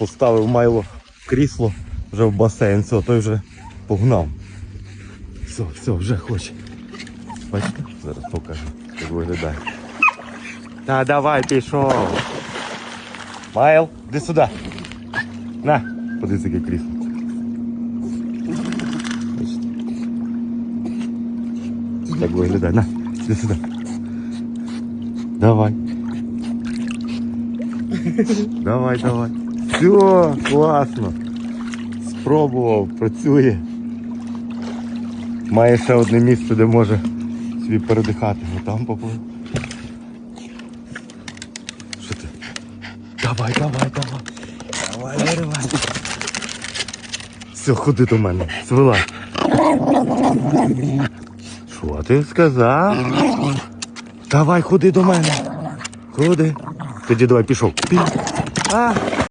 поставив майло в крісло вже в басейн, все, той вже погнав. Все, все, вже хоче. Бачите? Зараз покажу, як виглядає. Та давай пішов. Майл, іди сюди. На, подивись, яке крісло. Бачите? Так виглядає. На, іди сюди. Давай. Давай, давай. Все, класно. Спробував, працює. Має ще одне місце, де може собі передихати. Ну там поплив. Що ти? Давай, давай, давай. Давай, виривай. Все, ходи до мене. Свила. Що ти сказав? Давай, ходи до мене. Ходи. Тоді давай пішов. Пі. А,